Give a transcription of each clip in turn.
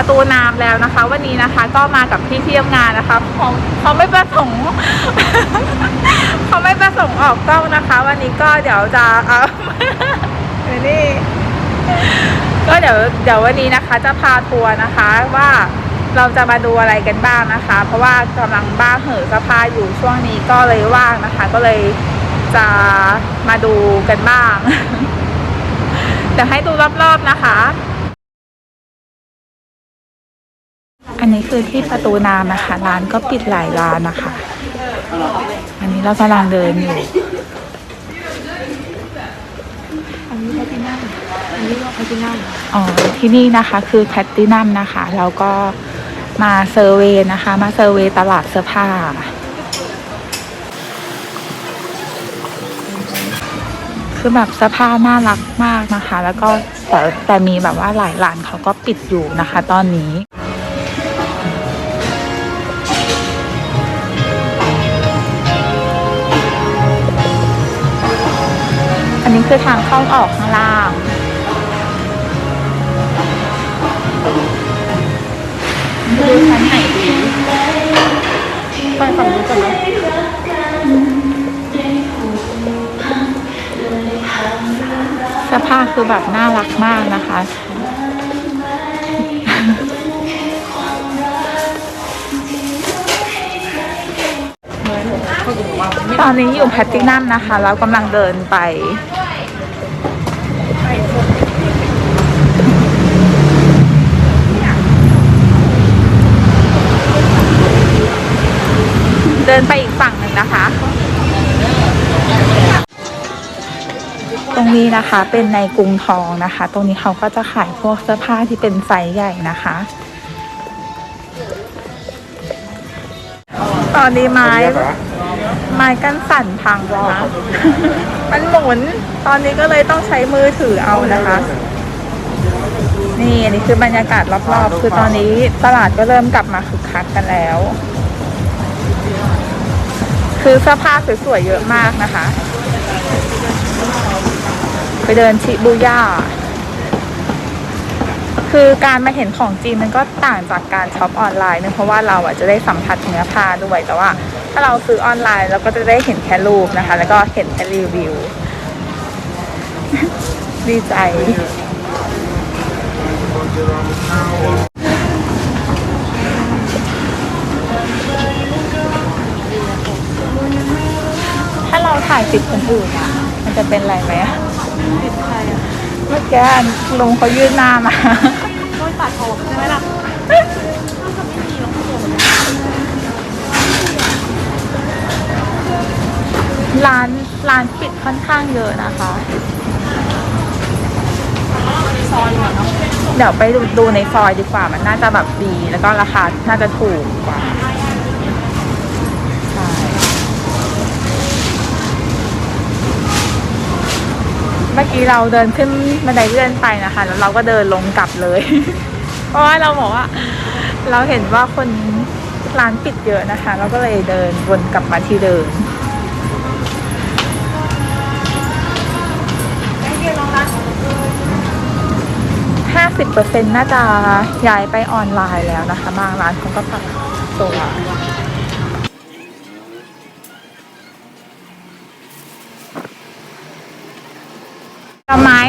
ประตูน้ำแล้วนะคะ วันนี้นะคะก็มากับพี่เที่ทำงานนะคะเขาเขาไม่ประสงค์เขาไม่ประสงค์ออกกล้องนะคะ วันนี้ก็เดี๋ยวจะเอาเดี๋ยวนี่ก็เดี๋ยวเดี๋ยววันนี้นะคะ จะพาทัวร์นะคะว่าเราจะมาดูอะไรกันบ้างนะคะ เพราะว่ากำลังบ้าเห่อะสภาอยู่ช่วงนี้ก็เลยว่างนะคะ ก็เลยจะมาดูกันบ้างเดี๋ยวให้ดูรอบๆนะคะ อันนี้คือที่ประตูน้ำนะคะ ร้านก็ปิดหลายร้านนะคะ อันนี้เรากำลังเดินอยู่ อันนี้แพลตินัมอันนี้ว่าแพลตินัมอ๋อ ที่นี่นะคะคือแพตตินัมนะคะ แล้วก็มาเซอร์เวย์นะคะ มาเซอร์เวย์ตลาดเสื้อผ้าคือแบบเสื้อผ้าน่ารักมากนะคะ แล้วก็แต่แต่มีแบบว่าหลายร้านเขาก็ปิดอยู่นะคะ ตอนนี้ อันนี้คือทางเข้าออกข้างล่าง ดูชั้นไหนดีไปฝั่งนู้นก่อนนะเสื้อผ้าคือแบบน่ารักมากนะคะ ตอนนี้อยู่แพตตินัมนะคะ แล้วกำลังเดินไป นไปอีกฝั่งหนึ่งนะคะ ตรงนี้นะคะเป็นในกรุงทองนะคะ ตรงนี้เขาก็จะขายพวกเสื้อผ้าที่เป็นไซส์ใหญ่นะคะ ตอนนี้ไม้ไม้กั้นสั่นพังแล้วนะมันหมุน ตอนนี้ก็เลยต้องใช้มือถือเอานะคะ นี่อันนี้คือบรรยากาศรอบๆ คือตอนนี้ตลาดก็เริ่มกลับมาคึกคักกันแล้ว คือเสื้อผ้าสวยๆเยอะมากนะคะ ไปเดินชิบูย่าคือการมาเห็นของจริงมันก็ต่างจากการช็อปออนไลน์เนอะเพราะว่าเราอะจะได้สัมผัสเนื้อผ้าด้วยแต่ว่า ถ้าเราซื้อออนไลน์เราก็จะได้เห็นแค่รูปนะคะ แล้วก็เห็นแค่รีวิว ดีใจ ถ้าเราถ่ายติดคนอื่นอะ มันจะเป็นไรไหมอะติดใครอะเมื่อกี้ลุงเขายื่นหน้ามาโดนตัดผมใช่ไหมล่ะร้านร้านปิดค่อนข้างเยอะนะคะซอยก่อนเนาะเดี๋ยวไปดูดูในซอยดีกว่ามันน่าจะแบบดี แล้วก็ราคาน่าจะถูกกว่า ใช่ เมื่อกี้เราเดินขึ้นบันไดเลื่อนไปนะคะ แล้วเราก็เดินลงกลับเลย เพราะว่าเราบอกว่า เราเห็นว่าคนร้านปิดเยอะนะคะ เราก็เลยเดินวนกลับมาที่เดิมไอ้เกียร์ลองร้านห้าสิบเปอร์เซ็นน่าจะย้ายไปออนไลน์แล้วนะคะ บางร้านเขาก็ปรับตัว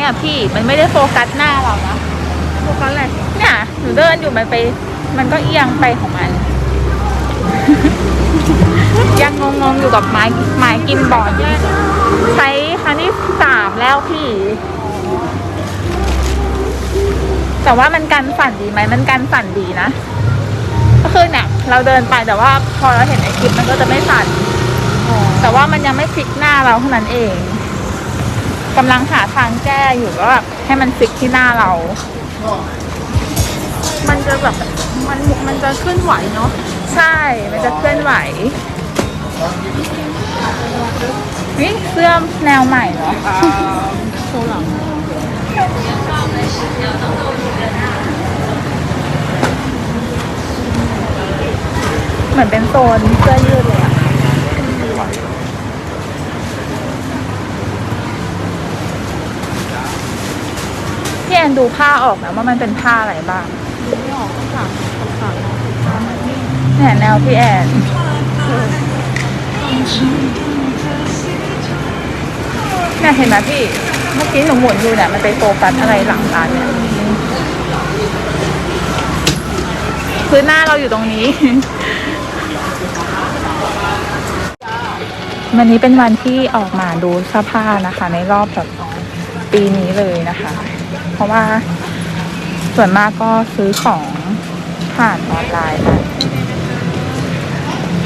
อกไม้อะพี่มันไม่ได้โฟกัสหน้าเรานะโฟกัสอะไรเนี่ยหนูเดินอยู่มันไป มันก็เอียงไปของมัน ยังงงๆอยู่กับไม้ไม้กิมบอร์ดใช้ครั้งที่สามแล้วพี่ แต่ว่ามันกันสั่นดีไหมมันกันสั่นดีนะก็คือเนี่ยเราเดินไปแต่ว่าพอเราเห็นไอคลิปมันก็จะไม่สั่นแต่ว่ามันยังไม่ฟิกหน้าเราเท่านั้นเอง กำลังหาทางแก้อยู่ว่าแบบให้มันฟิกที่หน้าเรา มันจะแบบมันมันจะขึ้นไหวเนาะใช่ มันจะเคลื่อนไหวนี่เสื้อแนวใหม่เหรอโชว์หลังเหมือนเป็นโซนเสื้อยืดเลยอะ พี่แอนดูผ้าออกนะว่ามันเป็นผ้าอะไรบ้างดูไม่ออกต้องถามต้องถามน้องถามนี่เนี่ยแนวพี่แอนเนี่ยเห็นไหมพี่ เมื่อกี้หนูหมุนอยู่เนี่ยมันไปโฟกัสอะไรหลังร้านเนี่ยคือหน้าเราอยู่ตรงนี้ วันนี้เป็นวันที่ออกมาดูเสื้อผ้านะคะ ในรอบแบบปีนี้เลยนะคะ เพราะว่าส่วนมากก็ซื้อของผ่านออนไลน์กัน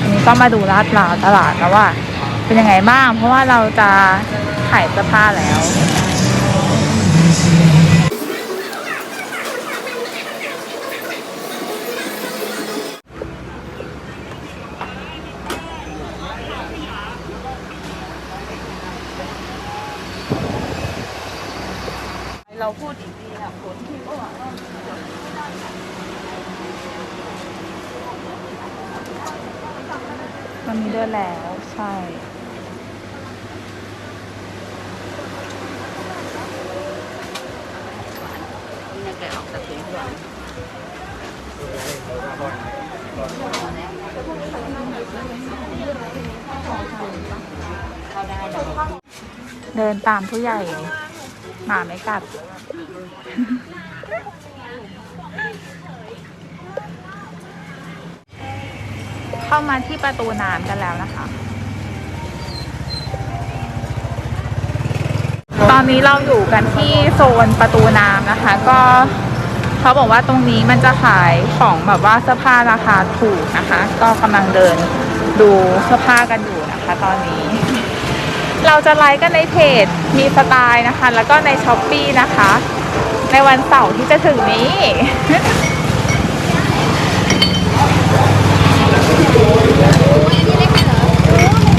อันนี้ก็มาดูลาดลาวตลาดแล้วว่า เป็นยังไงบ้าง เพราะว่าเราจะขายเสื้อผ้าแล้ว เราพูดดีๆอะผลที่ก็ว่ามันมีเดือนแล้ว ใช่แกออกจากถุงก่อนเดินตามผู้ใหญ่ หมาไม่กัด เข้ามาที่ประตูน้ำกันแล้วนะคะ ตอนนี้เราอยู่กันที่โซนประตูน้ำนะคะ ก็เขาบอกว่าตรงนี้มันจะขายของแบบว่าเสื้อผ้าราคาถูกนะคะ ก็กำลังเดินดูเสื้อผ้ากันอยู่นะคะ ตอนนี้ เราจะไลฟ์กันในเพจมีสไตล์นะคะ แล้วก็ในช้อปปีนะคะ ในวันเสาร์ที่จะถึงนี้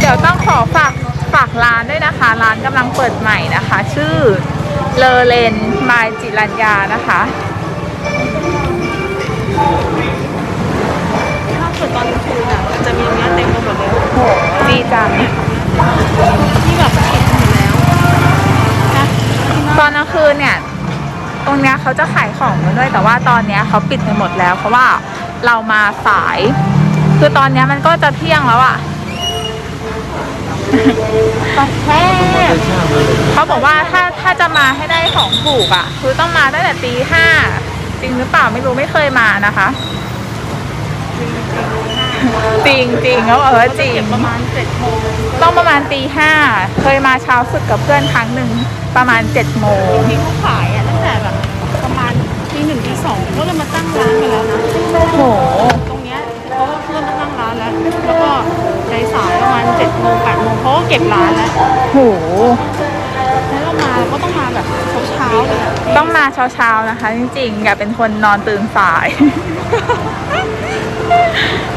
เดี๋ยวต้องขอฝากฝากร้านด้วยนะคะ ร้านกำลังเปิดใหม่นะคะ ชื่อเลอเลนมายจิรัญญานะคะถ้าเกิดตอนกลางคืนอะมันจะมีเนื้อเต็มไปหมดเลยโหดีจัง ตอนกลางคืนเนี่ย ตรงเนี้ยเขาจะขายของกันด้วย แต่ว่าตอนเนี้ยเขาปิดไปหมดแล้ว เพราะว่าเรามาสาย คือตอนเนี้ยมันก็จะเที่ยงแล้วอะประเทศเขาบอกว่าถ้าถ้าจะมาให้ได้ของถูกอะ่ะคือต้องมาตั้งแต่ตีห้าจริงหรือเปล่าไม่รู้ไม่เคยมานะคะ จริงจริงเขาบอกว่าจริงประมาณเจ็ดโมงต้องประมาณตีห้าเคยมาเช้าสุดกับเพื่อนครั้งหนึ่งประมาณเจ็ดโมงที่เขาขายอะตั้งแต่แบบประมาณทีหนึ่งทีสองก็เลยมาตั้งร้านกันแล้วนะโอ้โหตรงเนี้ยเขาก็เริ่มมาตั้งร้านแล้ว แล้วก็ในสายประมาณเจ็ดโมงแปดโมงเขาก็เก็บร้านแล้วโหแล้วเรามาเราก็ต้องมาแบบเช้าๆเลยอะต้องมาเช้าๆนะคะ จริงๆ อย่าเป็นคนนอนตื่นสาย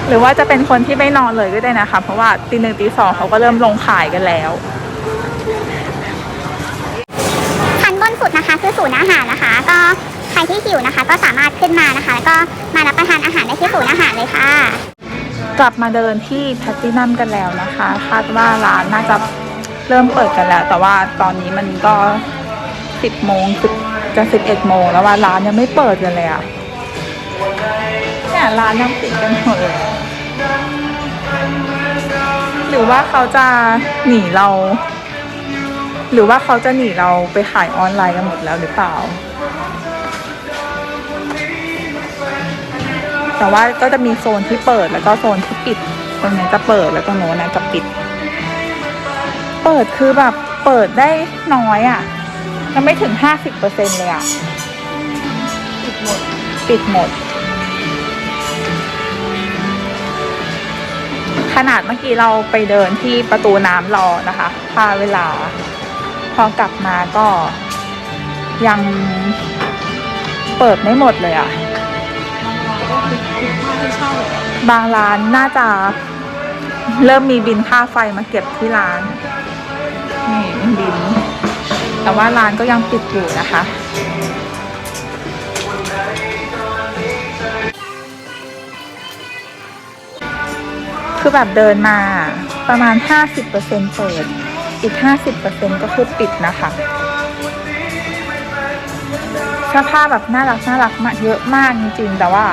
หรือว่าจะเป็นคนที่ไม่นอนเลยก็ได้นะคะ เพราะว่าตีหนึ่งตีสองเขาก็เริ่มลงขายกันแล้วชั้นบนสุดนะคะคือศูนย์อาหารนะคะ ก็ใครที่หิวนะคะ ก็สามารถขึ้นมานะคะ แล้วก็มารับประทานอาหารได้ที่ศูนย์อาหารเลยค่ะ กลับมาเดินที่แพตตินัมกันแล้วนะคะ คาดว่าร้านน่าจะเริ่มเปิดกันแล้ว แต่ว่าตอนนี้มันก็สิบโมงสิบจะสิบเอ็ดโมงแล้วว่าร้านยังไม่เปิดกันเลยอะเนี่ย ร้านยังปิดกันหมดเลยหรือว่าเขาจะหนีเรา หรือว่าเขาจะหนีเราไปขายออนไลน์กันหมดแล้วหรือเปล่า แต่ว่าก็จะมีโซนที่เปิดแล้วก็โซนที่ปิด ตรงนี้จะเปิดแล้วตรงโน้นนะจะปิด เปิดคือแบบเปิดได้น้อยอะ่ะยังไม่ถึงห้าสิบเปอร์เซ็นเลยอะ่ะ ปิดหมด ปิดหมด ขนาดเมื่อกี้เราไปเดินที่ประตูน้ำรอนะคะพาเวลา พอกลับมาก็ยังเปิดไม่หมดเลยอะบางร้านน่าจะเริ่มมีบินค่าไฟมาเก็บที่ร้าน นี่บิน แต่ว่าร้านก็ยังปิดอยู่นะคะ คือแบบเดินมาประมาณ 50%เปิด อีก 50%ก็คือปิดนะคะเสื้อผ้าแบบน่ารักน่ารักมากเยอะมากจริงๆ แต่ว่า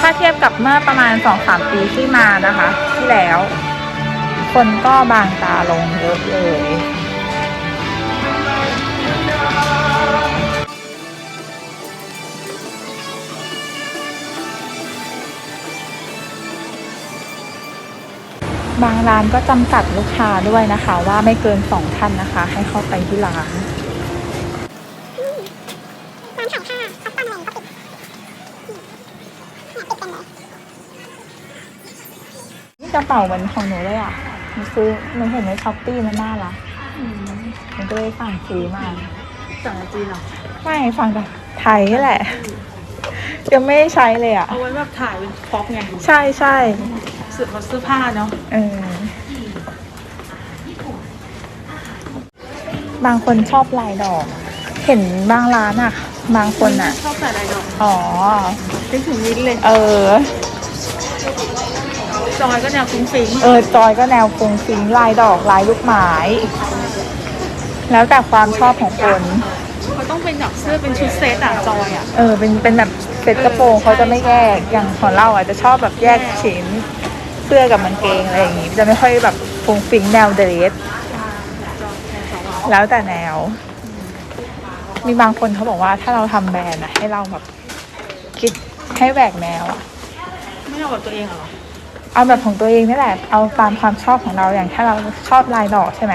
ถ้าเทียบกับเมื่อประมาณสองสามปีที่มานะคะ ที่แล้ว คนก็บางตาลงเยอะเลย บางร้านก็จำกัดลูกค้าด้วยนะคะ ว่าไม่เกินสองท่านนะคะ ให้เข้าไปที่ร้านร้านขายผ้าคัสตอมอะไรก็ปิดเนี่ยปิดกันเลยนี่กระเป๋าเหมือนของหนูเลยอะหนูซื้อหนูเห็นในช้อปปี้มันน่ารักหนูก็เลยสั่งซื้อมาจากจีนเหรอ ไม่ฟังจากไทยนี่แหละยังไม่ได้ใช้เลยอะ เอาไว้แบบถ่ายเป็นพ็อปไง ใช่ใช่ เสื้อเสื้อผ้าเนาะเออบางคนชอบลายดอก เห็นบางร้านอะบางคนอะชอบใส่ลายดอก อ๋อนึกถึงมิ้นท์เลย เออ จอยก็แนวฟิงฟิงเออ จอยก็แนวฟงฟิงลายดอกลายลูกไม้แล้วแต่ความชอบของคนมันต้องเป็นแบบเสื้อเป็นชุดเซตอะจอยอะเออ เป็นเป็นแบบเซ็ตกระโปรงเขาจะไม่แยกอย่างของเราอะจะชอบแบบแยกชิ้นเสื้อกับกางเกงอะไรอย่างงี้จะไม่ค่อยแบบฟงฟิงแนวเดรสแล้วแต่แนว มีบางคนเขาบอกว่าถ้าเราทำแบรนด์อะให้เราแบบคิดให้แหวกแนวอะไม่เอาแบบตัวเองเหรอเอาแบบของตัวเองนี่แหละเอาตามความชอบของเราอย่างถ้าเราชอบลายดอกใช่ไหม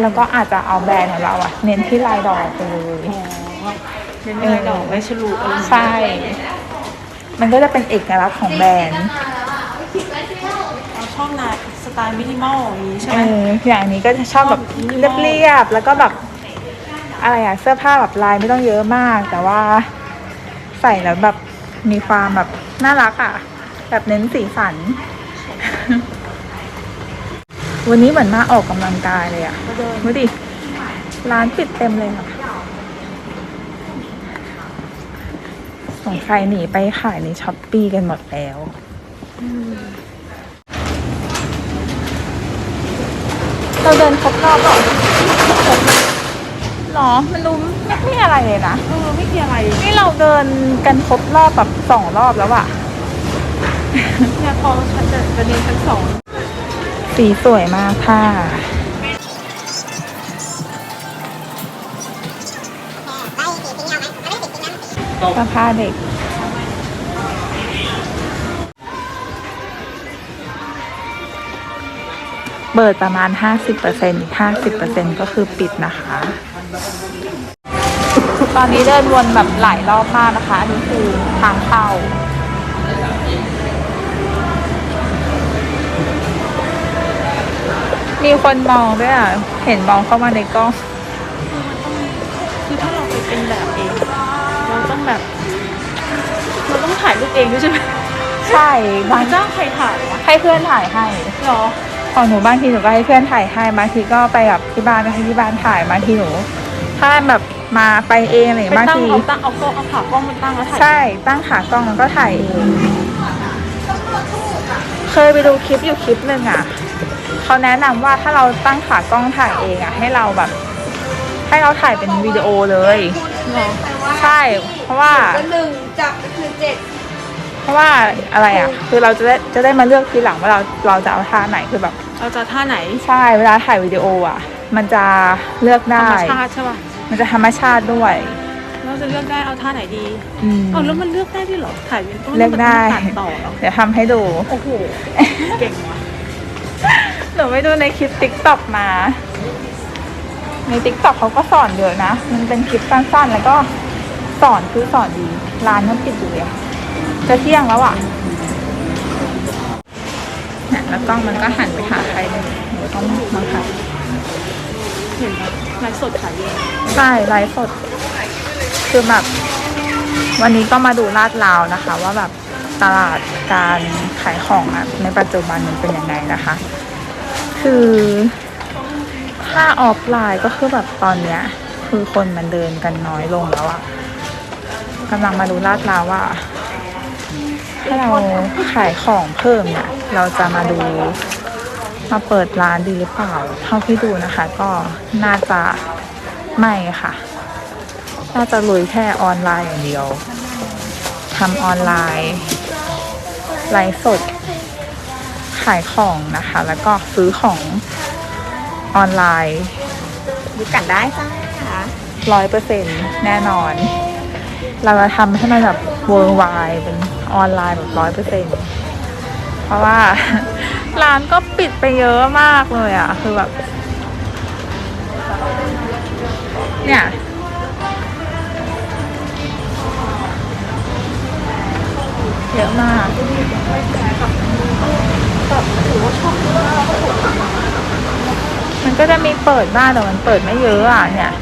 แล้วก็อาจจะเอาแบรนด์ของเราอะเน้นที่ลายดอกไปเลยเน้นลายดอกไว้ฉลุอะไรอย่างเงี้ย ใช่ มันก็จะเป็นเอกลักษณ์ของแบรนด์เรา ชอบลายสไตล์มินิมอลอย่างนี้ใช่เอไหม ออย่างนี้ก็จะชอบแบบชอบ minimal เรียบๆแล้วก็แบบอะไรอะเสื้อผ้าแบบลายไม่ต้องเยอะมาก แต่ว่าใส่แล้วแบบมีความแบบน่ารักอะแบบเน้นสีสัน วันนี้เหมือนมาออกกำลังกายเลยอะก็เดินดูดิร้านปิดเต็มเลยค่ะสงสัยหนีไปขายในช้อปปีกันหมดแล้ว เราเดินครบรอบหรอหรอ มันดูไม่ไม่อะไรเลยนะ เออไม่มีอะไรนี่เราเดินกันครบรอบแบบสองรอบแล้วอะเนี่ยพอชั้นจะจะเรียนชั้นสองสีสวยมากค่ะไล่สีทิ้งเอาไหมไม่ได้สีทิ้งนะเสื้อผ้าเด็ก เปิดประมาณ 50%อีก 50%ก็คือปิดนะคะ ตอนนี้เดินวนแบบหลายรอบมากนะคะ อันนี้คือทางเข้ามีคนมองด้วยอะ เห็นมองเข้ามาในกล้อง คือถ้าเราไปเป็นแบบเอง เราต้องแบบ เราต้องถ่ายรูปเองด้วยใช่ไหมใช่บางจ้างใครถ่ายวะให้เพื่อนถ่ายให้หรอ ของหนูบางทีหนูก็ให้เพื่อนถ่ายให้บางทีก็ไปแบบที่บ้านก็ให้ที่บ้านถ่ายบางทีหนู ถ้าแบบมาไปเองอะไรอย่างไปเงี้ยบางตั้งทีเอาตั้งเอากล้องเอาขากล้องมาตั้งแล้วถ่ายใช่ตั้งขากล้องแล้วก็ถ่ายเองเคยไปดูคลิปอยู่คลิปหนึ่งอะเขาแนะนำว่าถ้าเราตั้งขากล้องถ่ายเองอะ ให้เราแบบ ให้เราถ่ายเป็นวิดีโอเลยหรอใช่ เพราะว่าหนึ่งจับก็คือเจ็ดเพราะว่าอะไรอะ คือเราจะได้จะได้มาเลือกทีหลังว่าเราเราจะเอาท่าไหนคือแบบ เราจะท่าไหนใช่เวลาถ่ายวิดีโออะ มันจะเลือกธรได้ รมชาติใช่ป่ะมันจะธรรมชาติด้วย เราจะเลือกได้เอาท่าไหนดีอืมอ๋อแล้วมันเลือกได้ด้วยเหรอถ่ายเป็นต้นเลือกได้ตัดต่อเหรอเดี๋ยวทำให้ดู โอ้โหเก่งว่ะหนูไปดูในคลิปติ๊กต็อกมา ในติ๊กต็อกเขาก็สอนเยอะนะ มันเป็นคลิปสั้นๆ แล้วก็สอนคือสอนดี ร้านมันปิดอยู่เลยอะจะเที่ยงแล้วอะ เนี่ยแล้วกล้องมันก็หันไปหาใครหนึ่งหนูต้องบังคับเห็นไหมไลฟ์สดขายเองใช่ไลฟ์สดคือแบบ วันนี้ก็มาดูลาดราวนะคะ ว่าแบบตลาดการขายของอะในปัจจุบันมันเป็นยังไงนะคะ คือถ้าออฟไลน์ก็คือแบบตอนเนี้ย คือคนมันเดินกันน้อยลงแล้วอะกำลังมาดูลาดราวว่า ถ้าเราขายของเพิ่มเนี่ยเราจะมาดูมาเปิดร้านดีหรือเปล่า เท่าที่ดูนะคะ ก็น่าจะไม่ค่ะหน่าจะลุยแค่ออนไลน์อย่างเดียวทำออนไลน์ไลฟ์สด ขายของนะคะ แล้วก็ซื้อของออนไลน์ดูกันได้จ้าร้อยเปอร์เซ็นแน่นอน เราจะทำให้มันแบบเวิร์ไวเป็น ออนไลน์แบบร้อยเปอร์เซ็นเพราะว่า ร้านก็ปิดไปเยอะมากเลยอะ่ะ คือแบบ เนี่ย เยอะมากมันก็จะมีเปิดบ้างแต่มันเปิดไม่เยอะอะเนี่ย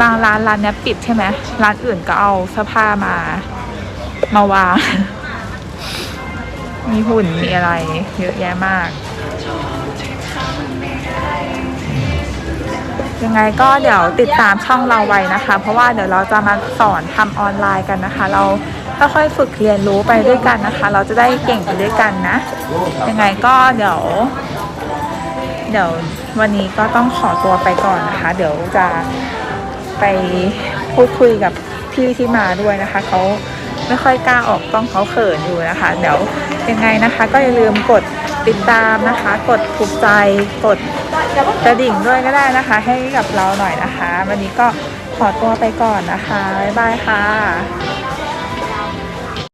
บางร้านร้านเนี้ยปิดใช่ไหมร้านอื่นก็เอาเสื้อผ้ามา มาวาง มีหุ่นมีอะไร เยอะแยะมาก ยังไงก็เดี๋ยวติดตามช่องเราไว้นะคะ เพราะว่าเดี๋ยวเราจะมาสอนทำออนไลน์กันนะคะ เราค่อยๆฝึกเรียนรู้ไปด้วยกันนะคะ เราจะได้เก่งไปด้วยกันนะ ยังไงก็เดี๋ยว เดี๋ยววันนี้ก็ต้องขอตัวไปก่อนนะคะ เดี๋ยวจะไปพูดคุยกับพี่ที่มาด้วยนะคะเขา ไม่ค่อยกล้าออกต้องเขาเขินอยู่นะคะ เดี๋ยวยังไงนะคะ ก็อย่าลืมกดติดตามนะคะ กดถูกใจกดกระดิ่งด้วยก็ได้นะคะ ให้กับเราหน่อยนะคะ วันนี้ก็ขอตัวไปก่อนนะคะบ๊ายบายค่ะ